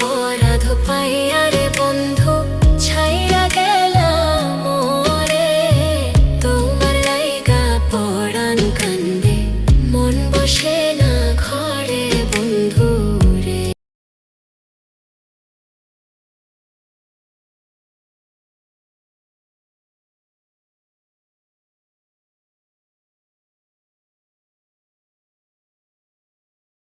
పోరదు పయ్య